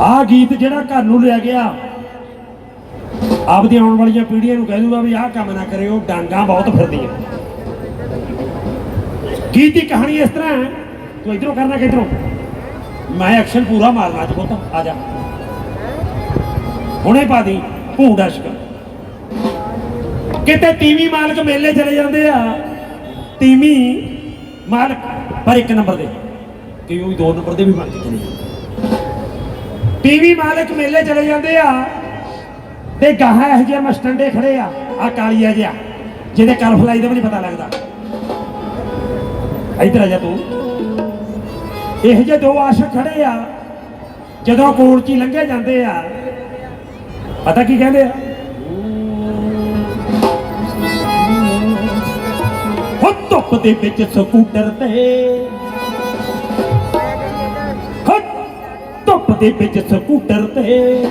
ਆਹ ਗੀਤ ਜਿਹੜਾ ਘਰ ਨੂੰ ਲਿਆ ਗਿਆ। ਆਪਦੀ ਆਉਣ ਵਾਲੀਆਂ ਪੀੜ੍ਹੀਆਂ ਨੂੰ ਕਹਿ ਦੂਗਾ ਵੀ ਆਹ ਕੰਮ ਨਾ ਕਰਿਓ, ਡਾਂਗਾ ਬਹੁਤ ਫਿਰਦੀਆਂ। ਗੀਤ ਦੀ ਕਹਾਣੀ ਇਸ ਤਰ੍ਹਾਂ ਹੈ। ਤੂੰ ਇਧਰੋਂ ਕਰਨਾ ਕਿਧਰੋਂ ਮੈਂ ਐਕਸ਼ਨ ਪੂਰਾ ਮਾਰਨਾ ਅੱਜ ਪੁੱਤ, ਆ ਜਾ। ਹੁਣੇ ਪਾ ਦੀ ਭੂਡ ਅਸ਼ਕ ਕਿਤੇ ਟੀਵੀ ਮਾਲਕ ਮੇਲੇ ਚਲੇ ਜਾਂਦੇ ਆ ਟੀਵੀ ਮਾਲਕ ਪਰ ਇੱਕ ਨੰਬਰ ਦੇ। ਕਿ ਉਹ ਦੋ ਨੰਬਰ ਦੇ ਵੀ ਮਾਲਕ ਚਲੇ ਜਾਂਦੇ। ਟੀਵੀ ਮਾਲਕ ਮੇਲੇ ਚਲੇ ਜਾਂਦੇ ਆ। ਤੇ ਗਾਹਾਂ ਇਹੋ ਜਿਹੇ ਮਸਟੰਡੇ ਖੜੇ ਆ ਆ ਕਾਲੀਆ ਜਿਹਾ, ਜਿਹਦੇ ਕਲ ਫਲਾਈ ਦਾ ਵੀ ਨਹੀਂ ਪਤਾ ਲੱਗਦਾ। ਇੱਧਰ ਆ ਜਾ ਤੂੰ। ਇਹੋ ਜਿਹੇ ਦੋ ਆਸ਼ਕ ਖੜੇ ਆ, ਜਦੋਂ ਕੋਲ ਚ ਲੰਘੇ ਜਾਂਦੇ ਆ। ਪਤਾ ਕੀ ਕਹਿੰਦੇ ਆ? ਹੋ ਧੁੱਪ ਦੇ ਵਿੱਚ ਸਕੂਟਰ ਤੇ ਦੇ ਵਿੱਚ ਸਕੂਟਰ ਤੇ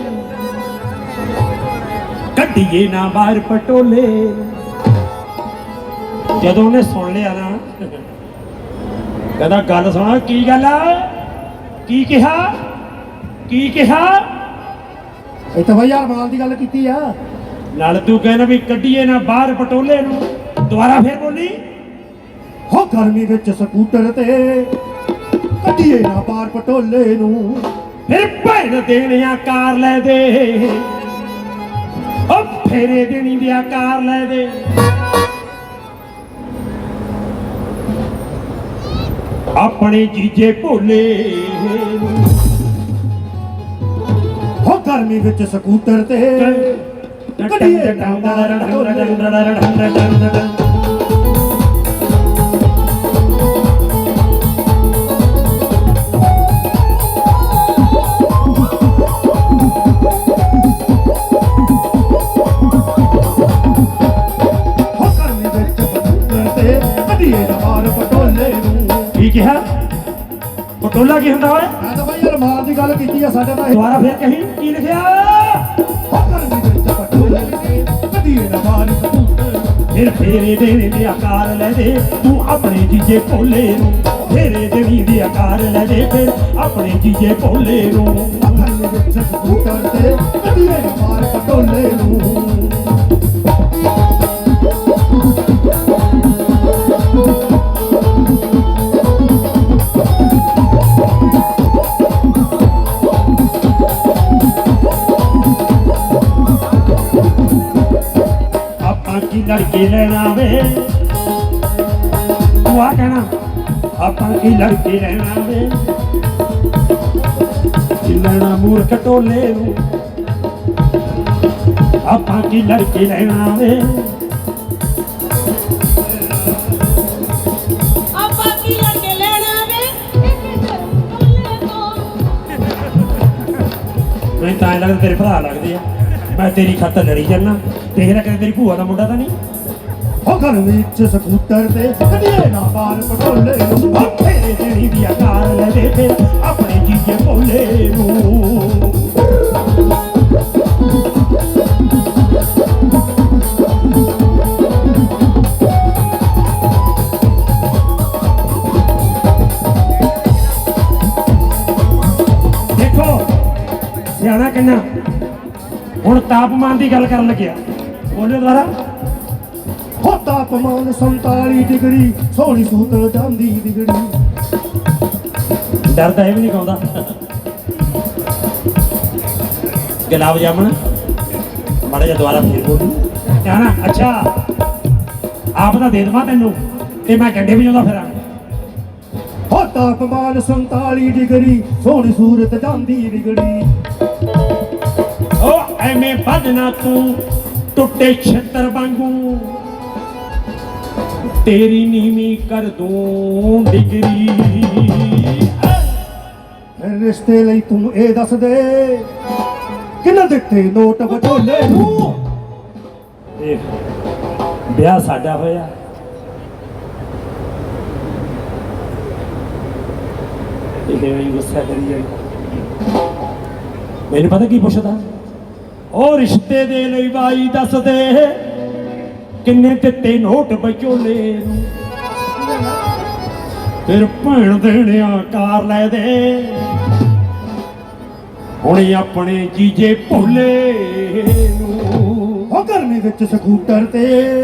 ਕੱਢੀਏ ਨਾ ਬਾਹਰ ਪਟੋਲੇ। ਜਦੋਂ ਉਹਨੇ ਸੁਣ ਲਿਆ ਨਾ ਕਹਿੰਦਾ ਗੱਲ ਸੁਣਾ ਕੀ ਗੱਲ ਆ? ਕੀ ਕਿਹਾ? ਕੀ ਕਿਹਾ? ਇਹ ਤਾਂ ਯਾਰ ਮਾਲ ਦੀ ਗੱਲ ਕੀਤੀ ਆ। ਨਾਲ ਤੂੰ ਕਹਿੰਦਾ ਵੀ ਕੱਢੀਏ ਨਾ ਬਾਹਰ ਪਟੋਲੇ ਨੂੰ ਦੁਬਾਰਾ ਫੇਰ ਬੋਲੀ। ਹੋ ਗਰਮੀ ਵਿੱਚ ਸਕੂਟਰ ਤੇ ਕੱਢੀਏ ਨਾ ਬਾਹਰ ਪਟੋਲੇ ਨੂੰ। ਫਿਰ ਭੈਣ ਦੇਣਿਆ ਕਾਰ ਲੈ ਦੇ ਉਹ ਫੇਰੇ ਦੇਣੀ ਦੀ ਕਾਰ ਲੈ ਦੇ ਆਪਣੇ ਜੀਜੇ ਭੋਲੇ ਹੋ ਗਰਮੀ ਵਿੱਚ ਸਕੂਟਰ ਤੇ ਕੱਢੀਏ ਨਾ ਬਾਹਰ ਪਟੋਲੇ ਨੂੰ ਹੋ ਕਿਹਾ? ਪਟੋਲਾ ਕੀ ਹੁੰਦਾ ਓਏ? ਮੈਂ ਤਾਂ ਬਈ ਯਾਰ ਮਾਲ ਦੀ ਗੱਲ ਕੀਤੀ ਆ ਸਾਡੇ ਤਾਂ ਦੁਬਾਰਾ ਫੇਰ ਕਹੀਂ? ਕੀ ਲਿਖਿਆ? ਫਿਰ ਫੇਰੇ ਦੇਣੀ ਦੀ ਆਕਾਰ ਲੈ ਦੇ ਤੂੰ ਆਪਣੇ ਜੀਜੇ ਭੋਲੇ ਨੂੰ। ਫੇਰੇ ਦੇਣੀ ਦੀ ਆਕਾਰ ਲੈ ਦੇ ਫਿਰ ਆਪਣੇ ਜੀਜੇ ਭੋਲੇ ਨੂੰ। ਗਰਮੀ ਵਿੱਚ ਤੇ ਕੱਢੀਏ ਨਾ ਬਾਹਰ ਪਟੋਲੇ ਨੂੰ। ਲੜਕੇ ਲੈਣਾ ਵੇ ਤੂੰ ਆ ਕਹਿਣਾ ਆਪਾਂ ਕੀ ਲੜਕੇ ਲੈਣਾ ਵੇ ਲੈਣਾ ਮੂਰਖ ਟੋਲੇ ਨੂੰ ਆਪਾਂ ਕੀ ਲੜਕੇ ਲੈਣਾ ਵੇ ਬੋਲੇ ਤੋਂ ਲੱਗਦਾ ਤੇਰੇ ਭਰਾ ਲੱਗਦੇ ਆ। ਮੈਂ ਤੇਰੀ ਖਾਤਰ ਲੜੀ ਜਾਂਦਾ ਤੇਰਾ ਕਹਿੰਦੇ ਤੇਰੀ ਭੂਆ ਦਾ ਮੁੰਡਾ ਤਾਂ ਨਹੀਂ? ਹੋ ਘਰ ਵਿੱਚ ਸਕੂਟਰ ਤੇ ਕੱਢੀਏ ਨਾ ਬਾਹਰ ਪਟੋਲੇ ਨੂੰ। ਉਹ ਫੇਰੇ ਦੇਣੀ ਆਕਾਰ ਲੈ ਦੇ ਫਿਰ ਆਪਣੇ ਜੀਜੇ ਭੋਲੇ ਨੂੰ। ਦੇਖੋ, ਸਿਆਣਾ ਕਹਿੰਦਾ ਹੁਣ ਤਾਪਮਾਨ ਦੀ ਗੱਲ ਕਰਨ ਲੱਗਿਆ। ਬੋਲਿਓ ਦੁਬਾਰਾ। ਹੋ ਤਾਪਮਾਨ 47 ਡਿਗਰੀ ਸੋਹਣੀ ਸੂਤਰ ਜਾਂਦੀ ਡਿਗਰੀ। ਡਰਦਾ ਇਹ ਵੀ ਨਹੀਂ ਕਾਉਂਦਾ ਗੁਲਾਬ ਜਾਮਣ ਮਾੜਾ ਜਿਹਾ ਦੁਬਾਰਾ ਫੇਰ ਬੋਲੂ। ਕਹਿਣਾ ਅੱਛਾ। ਆਪ ਦਾ ਦੇ ਦੇਵਾਂ ਤੈਨੂੰ ਤੇ ਮੈਂ ਕੰਡੇ ਵਜਾਉਂਦਾ ਫਿਰਾਂ। ਹੋ ਤਾਪਮਾਨ 47 ਡਿਗਰੀ ਸੋਹਣੀ ਸੂਰਤ ਜਾਂਦੀ ਡਿਗਰੀ। ਓ ਭਜਣਾ ਤੂੰ, ਟੁੱਟੇ ਛੱਤਰ ਵਾਂਗੂ। ਤੇਰੀ ਨੀਵੀਂ ਕਰ ਦੂੰ ਡਿਗਰੀ। ਰਿਸ਼ਤੇ ਲਈ ਤੂੰ ਇਹ ਦੱਸ ਦੇ, ਕਿੰਨਾ ਦਿੱਤੇ ਨੋਟ ਬਟੋਲੇ ਨੂੰ? ਦੇਖ, ਵਿਆਹ ਸਾਡਾ ਹੋਇਆ। ਇਹ ਵੀ ਗੁੱਸਾ ਕਰੀ ਜਾਈ? ਮੈਨੂੰ ਪਤਾ ਕੀ ਪੁੱਛਦਾ? ਉਹ ਰਿਸ਼ਤੇ ਦੇ ਲਈ ਬਾਈ ਦੱਸਦੇ ਕਿੰਨੇ ਦਿੱਤੇ ਨੋਟ ਬਚੋਲੇ ਨੂੰ। ਫਿਰ ਭੈਣ ਦੇਣਿਆ ਕਾਰ ਲੈ ਦੇ। ਹੁਣ ਆਪਣੇ ਜੀਜੇ ਭੋਲੇ ਨੂੰ। ਹੋ ਗਰਮੀ ਵਿੱਚ ਸਕੂਟਰ ਤੇ।